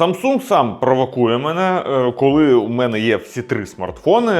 Samsung сам провокує мене, е, коли у мене є всі три смартфони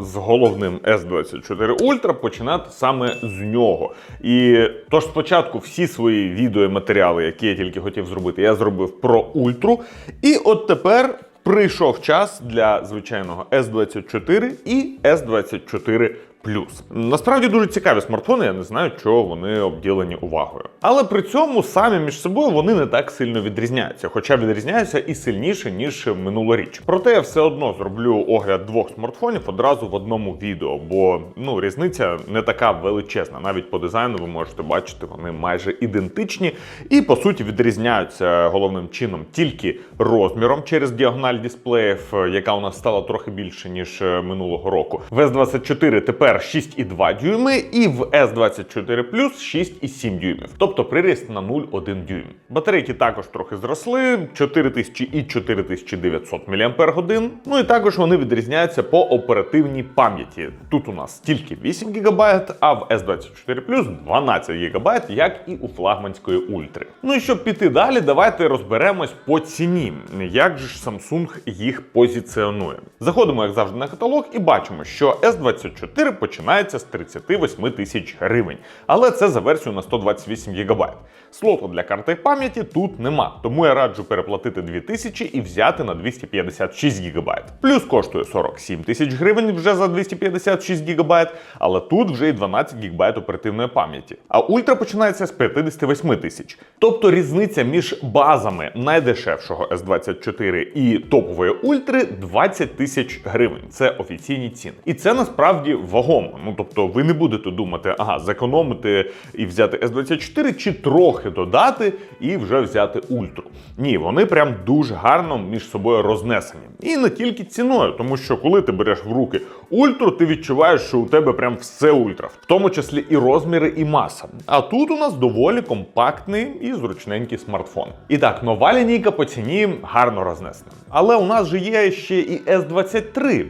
з головним S24 Ultra, починати саме з нього. І тож спочатку всі свої відео і матеріали, які я тільки хотів зробити, я зробив про ультру. І от тепер прийшов час для звичайного S24 і S24 Плюс. Насправді дуже цікаві смартфони, я не знаю, чого вони обділені увагою. Але при цьому самі між собою вони не так сильно відрізняються, хоча відрізняються і сильніше, ніж минулоріч. Проте я все одно зроблю огляд двох смартфонів одразу в одному відео, бо ну різниця не така величезна. Навіть по дизайну ви можете бачити, вони майже ідентичні і по суті відрізняються головним чином тільки розміром через діагональ дисплеїв, яка у нас стала трохи більше ніж минулого року. В S24 тепер 6,2 дюйми, і в S24 Plus 6,7 дюймів, тобто приріст на 0,1 дюйм. Батарейки також трохи зросли 4000 і 4900 мАч. Ну і також вони відрізняються по оперативній пам'яті. Тут у нас тільки 8 ГБ, а в S24 Plus 12 ГБ, як і у флагманської ультри. Ну і щоб піти далі, давайте розберемось по ціні. Як же ж Samsung їх позиціонує? Заходимо, як завжди, на каталог і бачимо, що S24 починається з 38 тисяч гривень, але це за версію на 128 ГБ. Слоту для карти пам'яті тут нема, тому я раджу переплатити 2000 і взяти на 256 ГБ. Плюс коштує 47 тисяч гривень вже за 256 ГБ, але тут вже і 12 ГБ оперативної пам'яті. А ультра починається з 58 тисяч. Тобто різниця між базами найдешевшого S24 і топової ультри 20 тисяч гривень. Це офіційні ціни. І це насправді вагомо. Ну тобто ви не будете думати, ага, зекономити і взяти S24 чи трохи додати і вже взяти ультру. Ні, вони прям дуже гарно між собою рознесені. І не тільки ціною, тому що коли ти береш в руки ультру, ти відчуваєш, що у тебе прям все ультра, в тому числі і розміри, і маса. А тут у нас доволі компактний і зручненький смартфон. І так, нова лінійка по ціні гарно рознесена. Але у нас же є ще і S23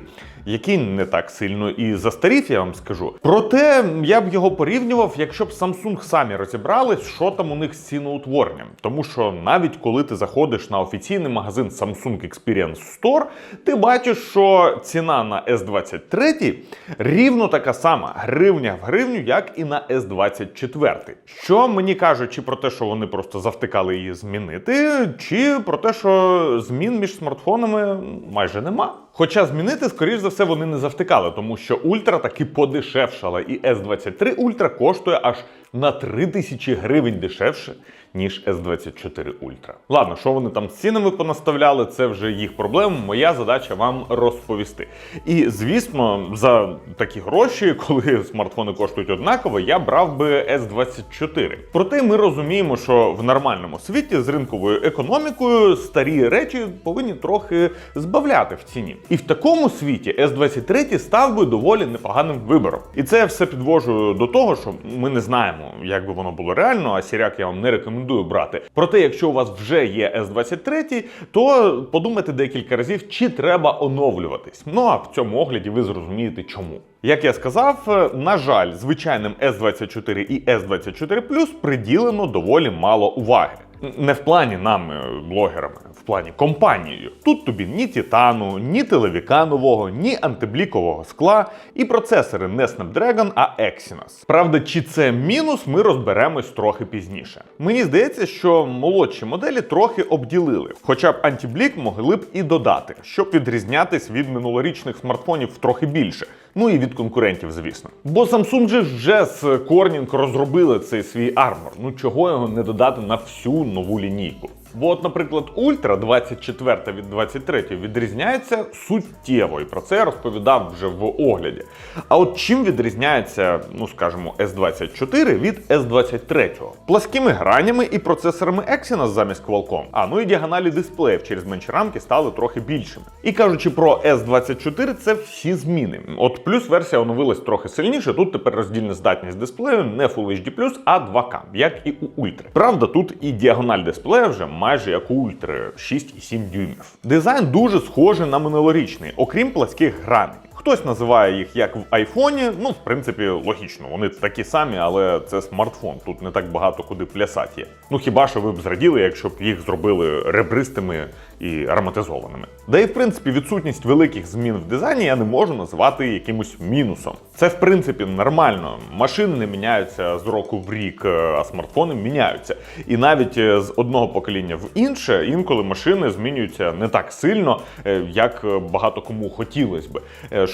який не так сильно і застарів, я вам скажу. Проте я б його порівнював, якщо б Samsung самі розібрались, що там у них з ціноутворенням. Тому що навіть коли ти заходиш на офіційний магазин Samsung Experience Store, ти бачиш, що ціна на S23 рівно така сама гривня в гривню, як і на S24. Що мені кажуть, чи про те, що вони просто завтикали її змінити, чи про те, що змін між смартфонами майже нема. Хоча змінити, скоріш за все, вони не завтикали, тому що Ультра таки подешевшала, і S23 Ультра коштує аж на 3000 гривень дешевше, ніж S24 Ultra. Ладно, що вони там з цінами понаставляли, це вже їх проблема. Моя задача вам розповісти. І звісно, за такі гроші, коли смартфони коштують однаково, я брав би S24. Проте ми розуміємо, що в нормальному світі з ринковою економікою старі речі повинні трохи збавляти в ціні. І в такому світі S23 став би доволі непоганим вибором. І це все підвожу до того, що ми не знаємо, як би воно було реально, а сіряк я вам не рекомендую брати. Проте, якщо у вас вже є S23, то подумайте декілька разів, чи треба оновлюватись. Ну а в цьому огляді ви зрозумієте чому. Як я сказав, на жаль, звичайним S24 і S24 Plus приділено доволі мало уваги. Не в плані нами, блогерами, в плані компанією. Тут тобі ні титану, ні телевіка нового, ні антиблікового скла, і процесори не Snapdragon, а Exynos. Правда, чи це мінус, ми розберемось трохи пізніше. Мені здається, що молодші моделі трохи обділили, хоча б антиблік могли б і додати, щоб відрізнятись від минулорічних смартфонів трохи більше. Ну і від конкурентів, звісно. Бо Samsung же вже з Corning розробили цей свій армор. Ну чого його не додати на всю нову лінійку? Бо, от, наприклад, Ультра 24 від 23 відрізняється суттєво, і про це я розповідав вже в огляді. А от чим відрізняється, ну скажімо, S24 від S23? Пласкими гранями і процесорами Exynos замість Qualcomm. А ну і діагоналі дисплеїв через менші рамки стали трохи більшими. І кажучи про S24, це всі зміни. От плюс версія оновилась трохи сильніше. Тут тепер роздільна здатність дисплею не Full HD+, а 2К, як і у Ультри. Правда, тут і діагональ дисплея вже майже як у Ультри 6,7 дюймів. Дизайн дуже схожий на минулорічний, окрім пласких граней. Хтось називає їх як в айфоні. Ну, в принципі, логічно, вони такі самі, але це смартфон. Тут не так багато куди плясати є. Ну хіба що ви б зраділи, якщо б їх зробили ребристими і ароматизованими. Да і в принципі відсутність великих змін в дизайні я не можу назвати якимось мінусом. Це в принципі нормально. Машини не міняються з року в рік, е, а смартфони міняються. І навіть е, з одного покоління в інше інколи машини змінюються не так сильно, е, як багато кому хотілося би.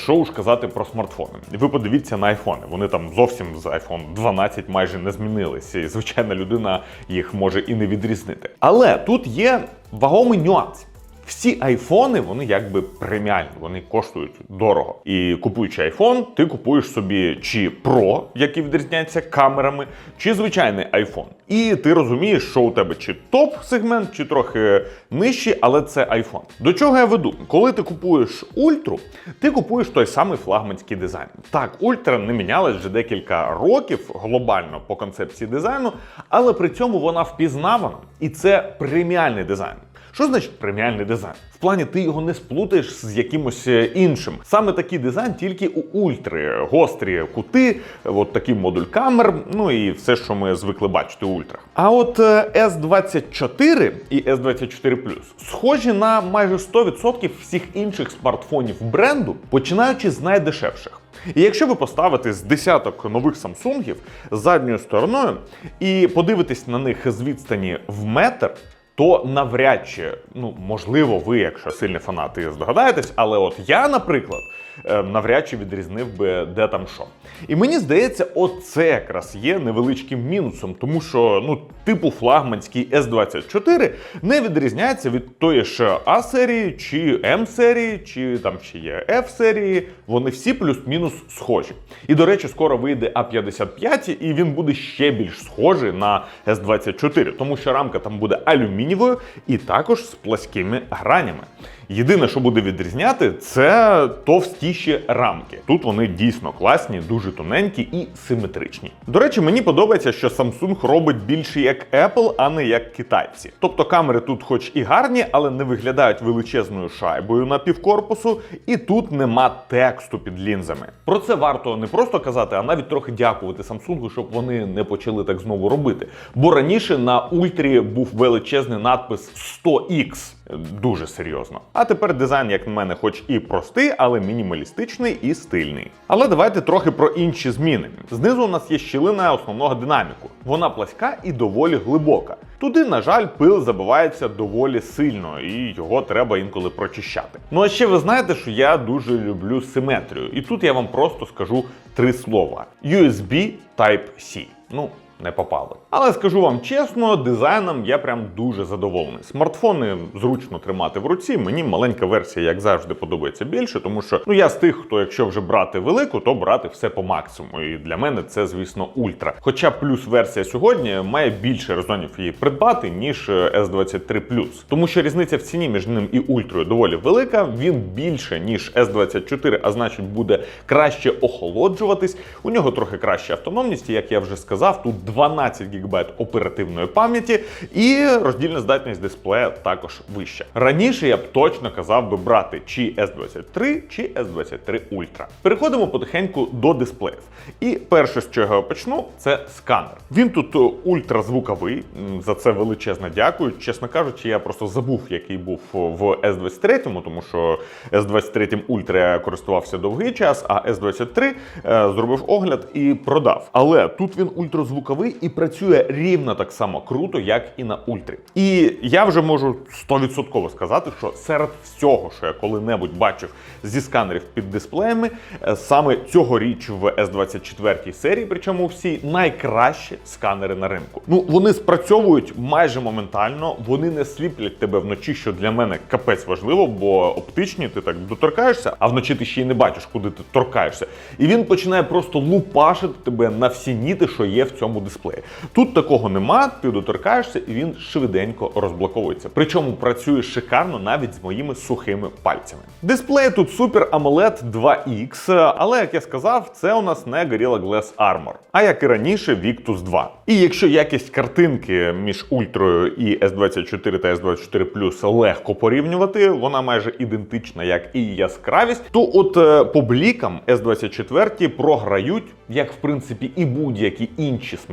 Що уж казати про смартфони. Ви подивіться на айфони. Вони там зовсім з iPhone 12 майже не змінилися. І звичайна людина їх може і не відрізнити. Але тут є вагомий нюанс. Всі айфони, вони якби преміальні, вони коштують дорого. І купуючи айфон, ти купуєш собі чи Pro, який відрізняється камерами, чи звичайний айфон. І ти розумієш, що у тебе чи топ-сегмент, чи трохи нижчий, але це айфон. До чого я веду? Коли ти купуєш ультру, ти купуєш той самий флагманський дизайн. Так, ультра не мінялась вже декілька років глобально по концепції дизайну, але при цьому вона впізнавана, і це преміальний дизайн. Що значить преміальний дизайн? В плані ти його не сплутаєш з якимось е, іншим. Саме такий дизайн тільки у ультри, гострі кути, от такий модуль камер, ну і все, що ми звикли бачити у ультрах. А от е, S24 і S24 Plus схожі на майже 100% всіх інших смартфонів бренду, починаючи з найдешевших. І якщо ви поставите з десяток нових Самсунгів задньою стороною і подивитесь на них з відстані в метр, то навряд чи, ну можливо, ви, якщо сильні фанати, здогадаєтесь, але от я, наприклад, навряд чи відрізнив би де там що. І мені здається, оце якраз є невеличким мінусом, тому що ну, типу флагманський S24 не відрізняється від тої ж А серії, чи М серії, чи там ще є F серії. Вони всі плюс-мінус схожі. І до речі, скоро вийде А55, і він буде ще більш схожий на S24, тому що рамка там буде алюмінієвою і також з пласкими гранями. Єдине, що буде відрізняти, це товстіші рамки. Тут вони дійсно класні, дуже тоненькі і симетричні. До речі, мені подобається, що Samsung робить більше як Apple, а не як китайці. Тобто камери тут, хоч і гарні, але не виглядають величезною шайбою на півкорпусу, і тут нема тексту під лінзами. Про це варто не просто казати, а навіть трохи дякувати Samsung, щоб вони не почали так знову робити. Бо раніше на ультрі був величезний надпис 100X. Дуже серйозно. А тепер дизайн, як на мене, хоч і простий, але мінімалістичний і стильний. Але давайте трохи про інші зміни. Знизу у нас є щілина основного динаміку. Вона пласка і доволі глибока. Туди, на жаль, пил забивається доволі сильно, і його треба інколи прочищати. Ну а ще ви знаєте, що я дуже люблю симетрію. І тут я вам просто скажу три слова: USB Type-C. Ну, не попали. Але скажу вам чесно, дизайном я прям дуже задоволений. Смартфони зручно тримати в руці. Мені маленька версія, як завжди, подобається більше, тому що ну я з тих, хто якщо вже брати велику, то брати все по максимуму. І для мене це, звісно, ультра. Хоча плюс версія сьогодні має більше резонів її придбати, ніж S23 Тому що різниця в ціні між ним і ультрою доволі велика. Він більше, ніж S24, а значить буде краще охолоджуватись. У нього трохи краща автономність, і, як я вже сказав, тут 12 ГБ оперативної пам'яті, і роздільна здатність дисплея також вища. Раніше я б точно казав би брати чи S23, чи S23 Ultra. Переходимо потихеньку до дисплеїв. І перше, з чого я почну, це сканер. Він тут е, ультразвуковий. За це величезне дякую. Чесно кажучи, я просто забув, який був в S23, тому що S23 Ultra я користувався довгий час, а S23 е, зробив огляд і продав. Але тут він ультразвуковий і працює рівно так само круто, як і на ультрі. І я вже можу 100% сказати, що серед всього, що я коли-небудь бачив зі сканерів під дисплеями, е, саме цьогоріч в S24 серії, причому всі найкращі сканери на ринку. Ну вони спрацьовують майже моментально, вони не сліплять тебе вночі, що для мене капець важливо, бо оптичні ти так доторкаєшся, а вночі ти ще й не бачиш, куди ти торкаєшся. І він починає просто лупашити тебе на всі ніти, що є в цьому дисплеї. Дисплеї. Тут такого нема, ти доторкаєшся і він швиденько розблоковується. Причому працює шикарно навіть з моїми сухими пальцями. Дисплей тут Super AMOLED 2X, але як я сказав, це у нас не Gorilla Glass Armor, а як і раніше Victus 2. І якщо якість картинки між ультрою і S24 та S24 Plus легко порівнювати, вона майже ідентична, як і яскравість, то от е, по блікам S24 програють, як в принципі і будь-які інші смартфони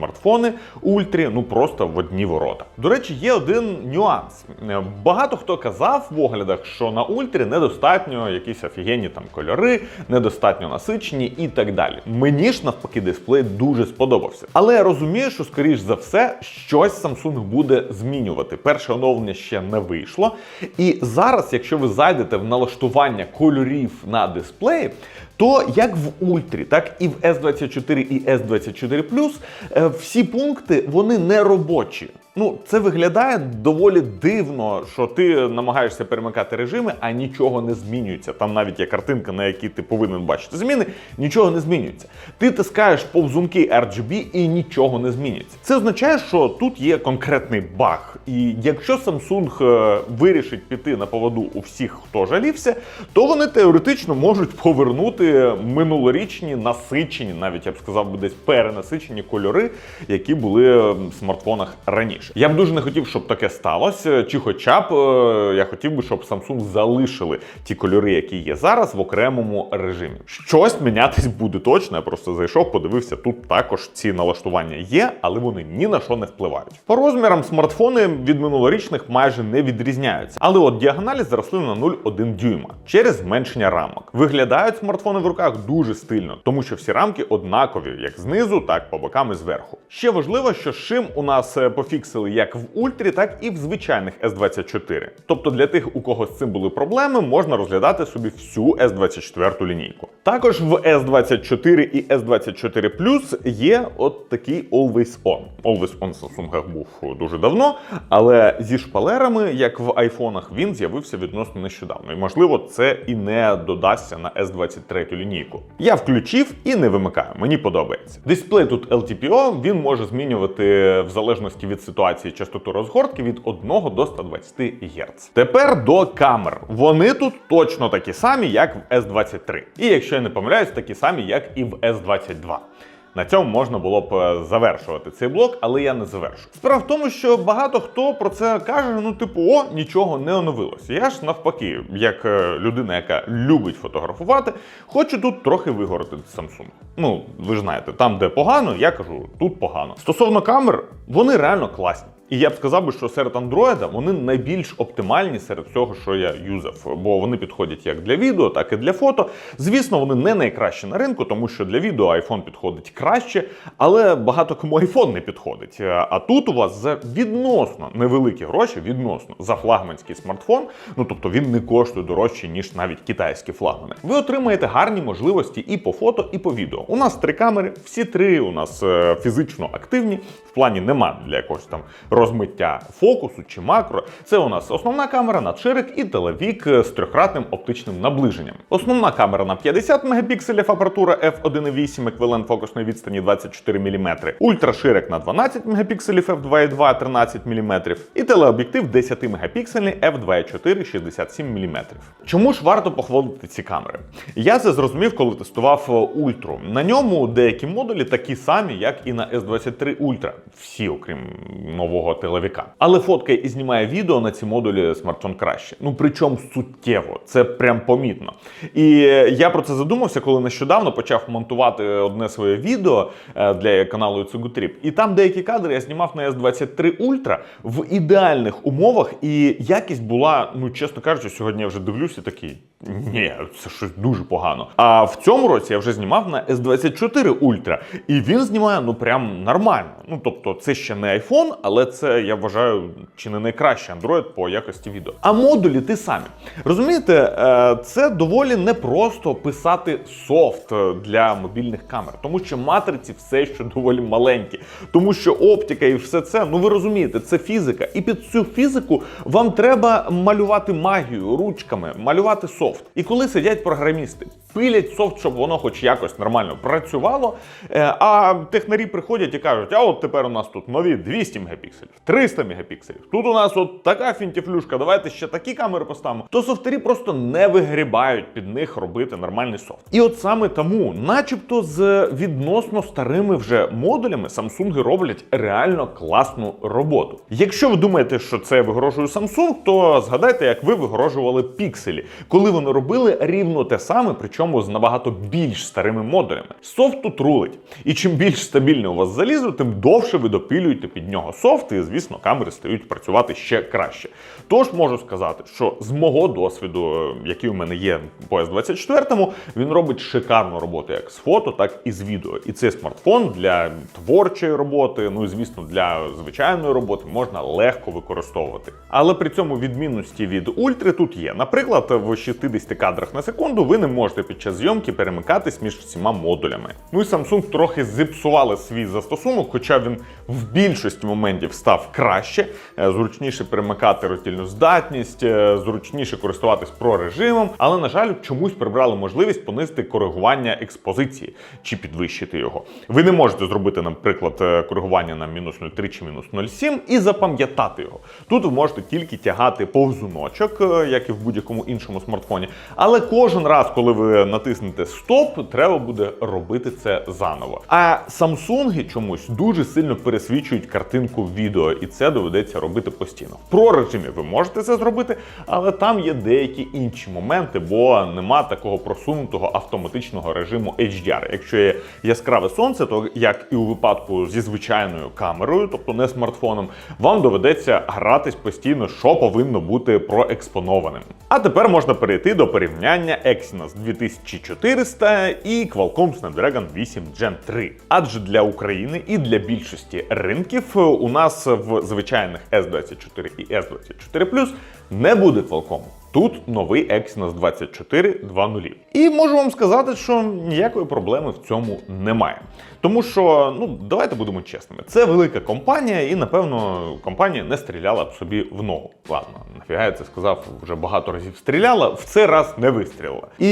ультрі, ну просто в одні ворота. До речі, є один нюанс. Е, Багато хто казав в оглядах, що на ультрі недостатньо якісь офігенні там кольори, недостатньо насичені і так далі. Мені ж навпаки дисплей дуже сподобався. Але я розумію, що скоріш за все щось Samsung буде змінювати. Перше оновлення ще не вийшло. І зараз, якщо ви зайдете в налаштування кольорів на дисплеї, то як в Ультрі, так і в S24 і S24 е, всі пункти вони не робочі. Ну, це виглядає доволі дивно, що ти намагаєшся перемикати режими, а нічого не змінюється. Там навіть є картинка, на якій ти повинен бачити зміни, нічого не змінюється. Ти тискаєш повзунки RGB і нічого не змінюється. Це означає, що тут є конкретний баг. І якщо Samsung е, вирішить піти на поводу у всіх, хто жалівся, то вони теоретично можуть повернути минулорічні насичені, навіть я б сказав би десь перенасичені кольори, які були в смартфонах раніше. Я б дуже не хотів, щоб таке сталося, чи хоча б е, я хотів би, щоб Samsung залишили ті кольори, які є зараз, в окремому режимі. Щось мінятись буде точно. Я просто зайшов, подивився. Тут також ці налаштування є, але вони ні на що не впливають. По розмірам смартфони від минулорічних майже не відрізняються. Але от діагоналі зросли на 0,1 дюйма через зменшення рамок. Виглядають смартфони в руках дуже стильно, тому що всі рамки однакові, як знизу, так по бокам і зверху. Ще важливо, що шим у нас е, пофіксили як в ультрі, так і в звичайних S24. Тобто для тих, у кого з цим були проблеми, можна розглядати собі всю S24 лінійку. Також в S24 і S24 Plus є от такий Always On. Always On в Samsung був дуже давно, але зі шпалерами, як в айфонах, він з'явився відносно нещодавно. І можливо, це і не додасться на S23 лінійку. Я включив і не вимикаю. Мені подобається. Дисплей тут LTPO, він може змінювати в залежності від ситуації частоту розгортки від 1 до 120 Гц. Тепер до камер. Вони тут точно такі самі, як в S23. І якщо я не помиляюсь, такі самі, як і в S22. На цьому можна було б е, завершувати цей блок, але я не завершу. Справа в тому, що багато хто про це каже: ну, типу, о, нічого не оновилося. Я ж навпаки, як е, людина, яка любить фотографувати, хочу тут трохи вигородити Samsung. Ну, ви ж знаєте, там, де погано, я кажу, тут погано. Стосовно камер, вони реально класні. І я б сказав би, що серед Android вони найбільш оптимальні серед всього, що я юзав, бо вони підходять як для відео, так і для фото. Звісно, вони не найкращі на ринку, тому що для відео iPhone підходить краще, але багато кому iPhone не підходить. А тут у вас за відносно невеликі гроші, відносно за флагманський смартфон. Ну тобто він не коштує дорожче, ніж навіть китайські флагмани. Ви отримаєте гарні можливості і по фото, і по відео. У нас три камери, всі три у нас е, фізично активні. В плані нема для якогось там розмиття фокусу чи макро. Це у нас основна камера, надширик і телевік з трьохкратним оптичним наближенням. Основна камера на 50 мегапікселів, апаратура f1.8, еквівалент фокусної відстані 24 мм, ультраширик на 12 мегапікселів f2.2 13 мм і телеоб'єктив 10 мегапіксельний f2.4 67 мм. Чому ж варто похвалити ці камери? Я це зрозумів, коли тестував е, ультру. На ньому деякі модулі такі самі, як і на S23 Ultra. Всі, окрім нового телевіка. Але фоткає і знімає відео на ці модулі смартфон краще. Ну причому суттєво, це прям помітно. І я про це задумався, коли нещодавно почав монтувати одне своє відео е, для каналу Trip. І там деякі кадри я знімав на S23 Ultra в ідеальних умовах, і якість була, ну чесно кажучи, сьогодні я вже дивлюся такий. Ні, це щось дуже погано. А в цьому році я вже знімав на S24 Ultra, і він знімає ну прям нормально. Ну тобто, це ще не iPhone, але це я вважаю чи не найкращий Android по якості відео. А модулі ті самі. Розумієте, е, це доволі непросто писати софт е, для мобільних камер, тому що матриці все ще доволі маленькі, тому що оптика і все це, ну ви розумієте, це фізика. І під цю фізику вам треба малювати магію ручками, малювати софт. І коли сидять програмісти, пилять софт, щоб воно хоч якось нормально працювало. е, А технарі приходять і кажуть: а от тепер у нас тут нові 200 мегапікселів, 300 мегапікселів. Тут у нас от така фінтіфлюшка, давайте ще такі камери поставимо. То софтері просто не вигрібають під них робити нормальний софт. І от саме тому, начебто, з відносно старими вже модулями Samsung роблять реально класну роботу. Якщо ви думаєте, що це вигрожує Samsung, то згадайте, як ви вигрожували пікселі, коли вони робили рівно те саме, з набагато більш старими модулями. Софт тут рулить. І чим більш стабільне у вас залізо, тим довше ви допілюєте під нього софт, і звісно, камери стають працювати ще краще. Тож можу сказати, що з мого досвіду, е, який у мене є по S24, він робить шикарну роботу як з фото, так і з відео. І цей смартфон для творчої роботи, ну і звісно, для звичайної роботи можна легко використовувати. Але при цьому відмінності від ультри тут є. Наприклад, в 60 кадрах на секунду ви не можете під час зйомки перемикатись між всіма модулями. Ну і Samsung трохи зіпсували свій застосунок, хоча він в більшості моментів став краще, е, зручніше перемикати роздільну здатність, е, зручніше користуватись про режимом, але на жаль, чомусь прибрали можливість понизити коригування експозиції чи підвищити його. Ви не можете зробити, наприклад, е, коригування на мінус 0,3 чи мінус 0,7 і запам'ятати його. Тут ви можете тільки тягати повзуночок, як і в будь-якому іншому смартфоні. Але кожен раз, коли ви натиснете стоп, треба буде робити це заново. А Samsung чомусь дуже сильно пересвічують картинку відео, і це доведеться робити постійно. В про режимі ви можете це зробити, але там є деякі інші моменти, бо нема такого просунутого автоматичного режиму HDR. Якщо є яскраве сонце, то як і у випадку зі звичайною камерою, тобто не смартфоном, вам доведеться гратись постійно, що повинно бути проекспонованим. А тепер можна перейти до порівняння Exynos 2400 і Qualcomm Snapdragon 8 Gen 3. Адже для України і для більшості ринків у нас в звичайних S24 і S24 Plus не буде Qualcomm. Тут новий Exynos 24 2.0. І можу вам сказати, що ніякої проблеми в цьому немає. Тому що, ну давайте будемо чесними, це велика компанія, і напевно компанія не стріляла б собі в ногу. Ладно, нафіга я це сказав, вже багато разів стріляла, в цей раз не вистрілила. І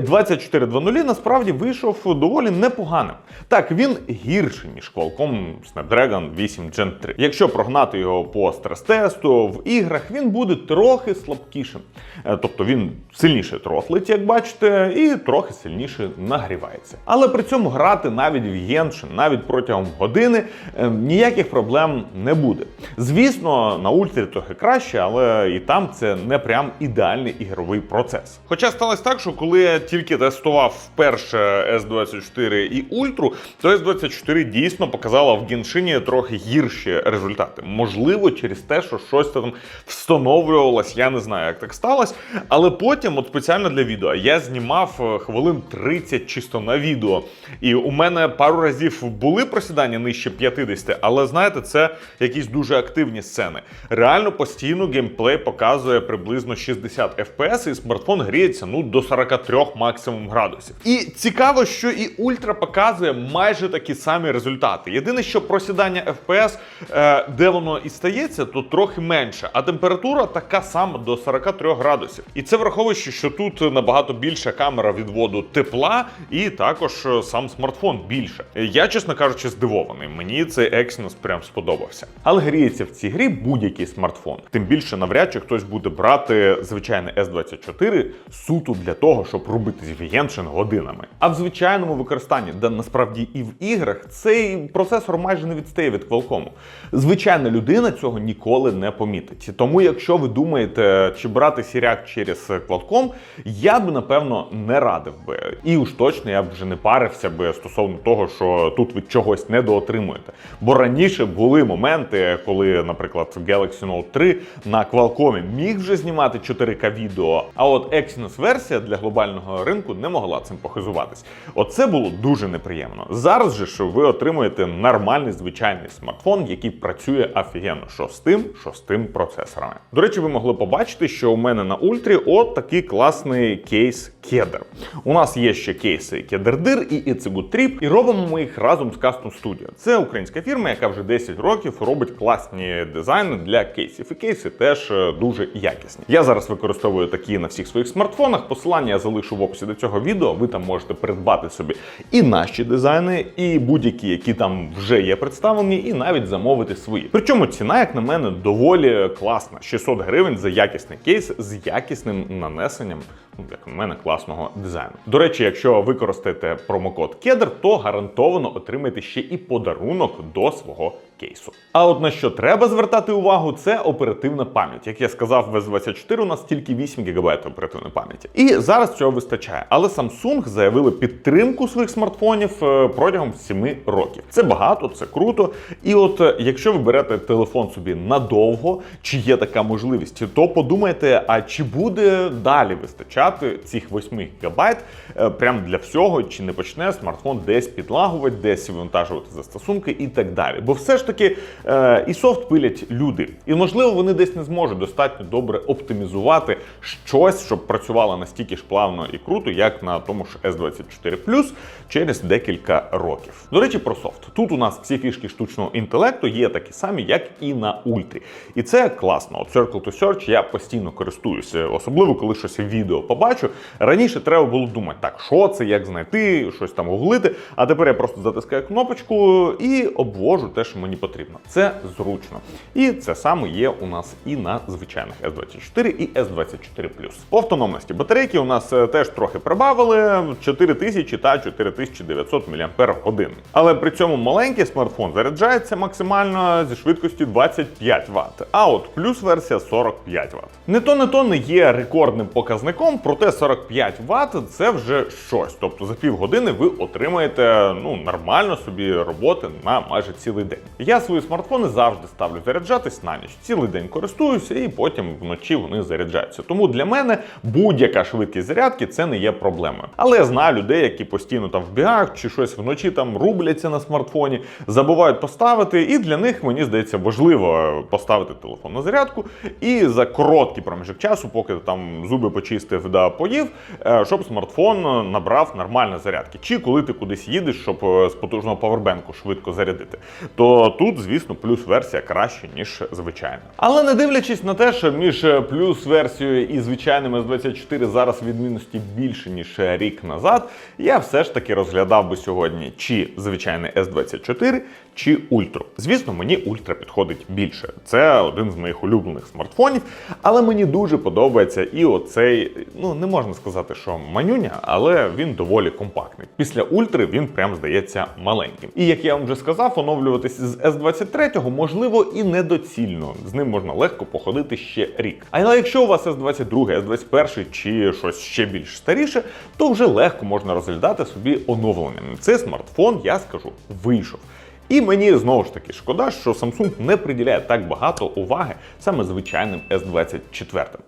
24.2.0 насправді вийшов доволі непоганим. Так, він гірший, ніж Qualcomm Snapdragon 8 Gen 3. Якщо прогнати його по стрес-тесту, в іграх він буде трохи слабкішим. Е, Тобто він сильніше тротлить, як бачите, і трохи сильніше нагрівається. Але при цьому грати навіть в Genshin, навіть протягом години е, ніяких проблем не буде. Звісно, на ультрі трохи краще, але і там це не прям ідеальний ігровий процес. Хоча сталося так, що коли я тільки тестував вперше S24 і Ультру, то S24 дійсно показала в Геншині трохи гірші результати. Можливо, через те, що щось там встановлювалось, я не знаю, як так сталося. Але потім, от спеціально для відео, я знімав е, хвилин 30 чисто на відео. І у мене пару разів були просідання нижче 50, але знаєте, це якісь дуже активні сцени. Реально постійно геймплей показує приблизно 60 FPS, і смартфон гріється ну до 43 максимум градусів. І цікаво, що і ультра показує майже такі самі результати. Єдине, що просідання FPS, е, де воно і стається, то трохи менше, а температура така сама до 43 градусів. І це враховуючи, що тут набагато більша камера відводу тепла, і також е, сам смартфон більше. Я, чесно кажучи, здивований. Мені цей Exynos прям сподобався. Але гріється в цій грі будь-який смартфон. Тим більше навряд чи хтось буде брати звичайний S24 суто для того, щоб робити Genshin годинами. А в звичайному використанні, де насправді і в іграх, цей процесор майже не відстає від Qualcomm. Звичайна людина цього ніколи не помітить. Тому, якщо ви думаєте, чи брати сіряк через Qualcomm, я би напевно не радив би. І уж точно я б вже не парився би стосовно того, що тут ви чогось недоотримуєте. Бо раніше були моменти, коли, наприклад, Galaxy Note 3 на Qualcomm міг вже знімати 4К відео, а от Exynos версія для глобального ринку не могла цим похизуватись. Оце було дуже неприємно. Зараз же що ви отримуєте нормальний звичайний смартфон, який працює офігенно, що з тим, що з тим процесорами. До речі, ви могли побачити, що у мене на ультрі от такий класний кейс кедр. У нас є ще кейси Кедердир і Тріп, і робимо ми їх разом з Custom Studio. Це українська фірма, яка вже 10 років робить класні дизайни для кейсів. І кейси теж е, дуже якісні. Я зараз використовую такі на всіх своїх смартфонах. Посилання я залишу в описі до цього відео. Ви там можете придбати собі і наші дизайни, і будь-які, які там вже є представлені, і навіть замовити свої. Причому ціна, як на мене, доволі класна: 600 гривень за якісний кейс з якісним нанесенням. Ну, як у мене, класного дизайну. До речі, якщо використаєте промокод Кедр, то гарантовано отримаєте ще і подарунок до свого кейсу. А от на що треба звертати увагу, це оперативна пам'ять. Як я сказав, в S24 у нас тільки 8 ГБ оперативної пам'яті. І зараз цього вистачає. Але Samsung заявили підтримку своїх смартфонів е, протягом 7 років. Це багато, це круто. І от е, якщо ви берете телефон собі надовго, чи є така можливість, то подумайте, а чи буде далі вистачати цих 8 ГБ е, прям для всього, чи не почне смартфон десь підлагувати, десь вивантажувати застосунки і так далі. Бо все ж таки е, і софт пилять люди, і можливо вони десь не зможуть достатньо добре оптимізувати щось, щоб працювало настільки ж плавно і круто, як на тому ж S24 Plus через декілька років. До речі, про софт. Тут у нас всі фішки штучного інтелекту є такі самі, як і на ультрі. І це класно. От Circle to Search я постійно користуюся, особливо коли щось в відео побачу. Раніше треба було думати, так, що це, як знайти, щось там гуглити. А тепер я просто затискаю кнопочку і обвожу те, що мені потрібно. Це зручно. І це саме є у нас і на звичайних S24 і S24 По автономності батарейки у нас е, теж трохи прибавили 4000 та 4900 мАч. Але при цьому маленький смартфон заряджається максимально зі швидкістю 25 Вт, а от плюс версія 45 Вт. Не то не то не є рекордним показником, проте 45 Вт це вже щось. Тобто за півгодини ви отримаєте ну нормально собі роботи на майже цілий день. Я свої смартфони завжди ставлю заряджатись на ніч. Цілий день користуюся, і потім вночі вони заряджаються. Тому для мене будь-яка швидкість зарядки це не є проблемою. Але я знаю людей, які постійно там в бігах чи щось вночі там рубляться на смартфоні, забувають поставити, і для них мені здається важливо поставити телефон на зарядку і за короткий проміжок часу, поки там зуби почистив да поїв, е, щоб смартфон набрав нормальні зарядки. Чи коли ти кудись їдеш, щоб е, з потужного павербенку швидко зарядити, то тут, звісно, плюс версія краще ніж звичайна. Але не дивлячись на те, що між е, плюс версією і звичайним S24 зараз відмінності більше ніж рік назад, я все ж таки розглядав би сьогодні чи звичайний S24, чи ультру. Звісно, мені ультра підходить більше. Це один з моїх улюблених смартфонів, але мені дуже подобається і оцей, ну не можна сказати, що манюня, але він доволі компактний. Після ультри він прям здається маленьким. І як я вам вже сказав, оновлюватись з S23 можливо і недоцільно. З ним можна легко походити ще рік. Але якщо у вас S22, S21 чи щось ще більш старіше, то вже легко можна розглядати собі оновлення. Цей смартфон, я скажу, вийшов. І мені знову ж таки шкода, що Samsung не приділяє так багато уваги саме звичайним S24.